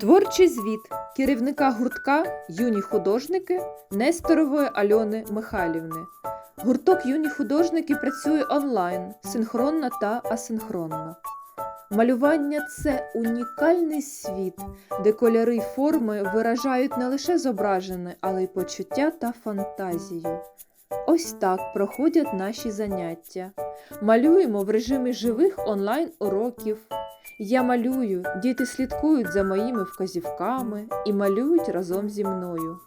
Творчий звіт керівника гуртка Юні художники Несторової Альони Михайлівни. Гурток Юні художники працює онлайн, синхронно та асинхронно. Малювання це унікальний світ, де кольори й форми виражають не лише зображене, але й почуття та фантазію. Ось так проходять наші заняття. Малюємо в режимі живих онлайн-уроків. Я малюю, діти слідкують за моїми вказівками і малюють разом зі мною.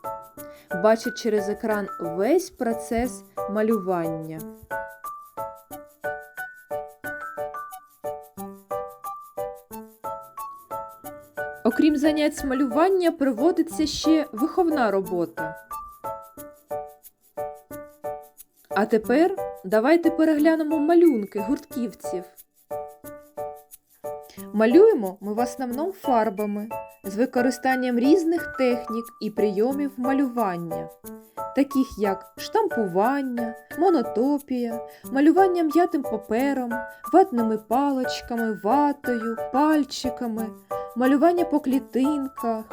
Бачать через екран весь процес малювання. Окрім занять з малювання, проводиться ще виховна робота. А тепер давайте переглянемо малюнки гуртківців. Малюємо ми в основному фарбами з використанням різних технік і прийомів малювання, таких як штампування, монотопія, малювання м'ятим папером, ватними паличками, ватою, пальчиками, малювання по клітинках.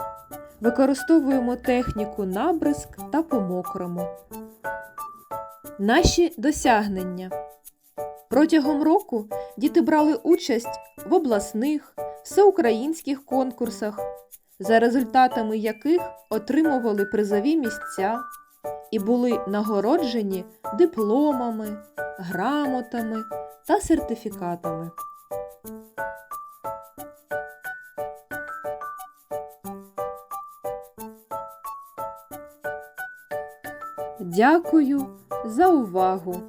Використовуємо техніку набризк та по-мокрому. Наші досягнення. Протягом року діти брали участь в обласних, всеукраїнських конкурсах, за результатами яких отримували призові місця і були нагороджені дипломами, грамотами та сертифікатами. Дякую за увагу!